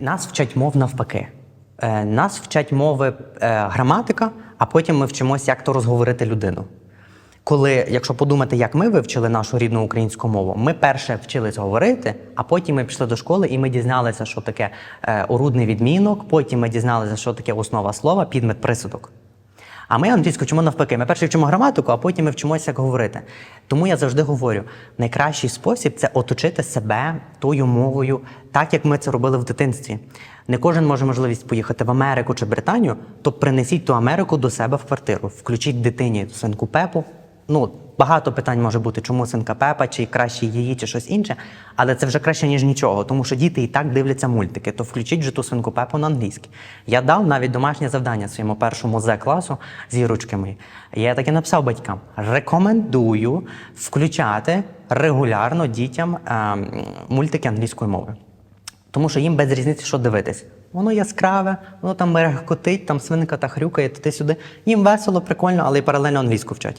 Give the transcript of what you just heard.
Нас вчать мов навпаки. Е, Нас вчать мови е, граматика, а потім ми вчимося, як то розговорити людину. Коли, якщо подумати, як ми вивчили нашу рідну українську мову, ми перше вчились говорити, а потім ми пішли до школи і ми дізналися, що таке е, орудний відмінок, потім ми дізналися, що таке основа слова, підмет присудок. А ми англійську вчимо навпаки. Ми перше вчимо граматику, а потім ми вчимося, як говорити. Тому я завжди говорю: найкращий спосіб це оточити себе тою мовою, так як ми це робили в дитинстві. Не кожен може можливість поїхати в Америку чи Британію, то принесіть ту Америку до себе в квартиру, включіть дитині свинку Пепу. Ну, багато питань може бути, чому свинка Пепа, чи краще її, чи щось інше. Але це вже краще, ніж нічого, тому що діти і так дивляться мультики, то включіть же ту свинку Пепу на англійській. Я дав навіть домашнє завдання своєму першому З класу зірочки мої. Я таки написав батькам: рекомендую включати регулярно дітям ем, мультики англійської мови. Тому що їм без різниці, що дивитись. Воно яскраве, воно там мерехкотить, там свинка та хрюкає туди-сюди. Їм весело, прикольно, але й паралельно англійську вчать.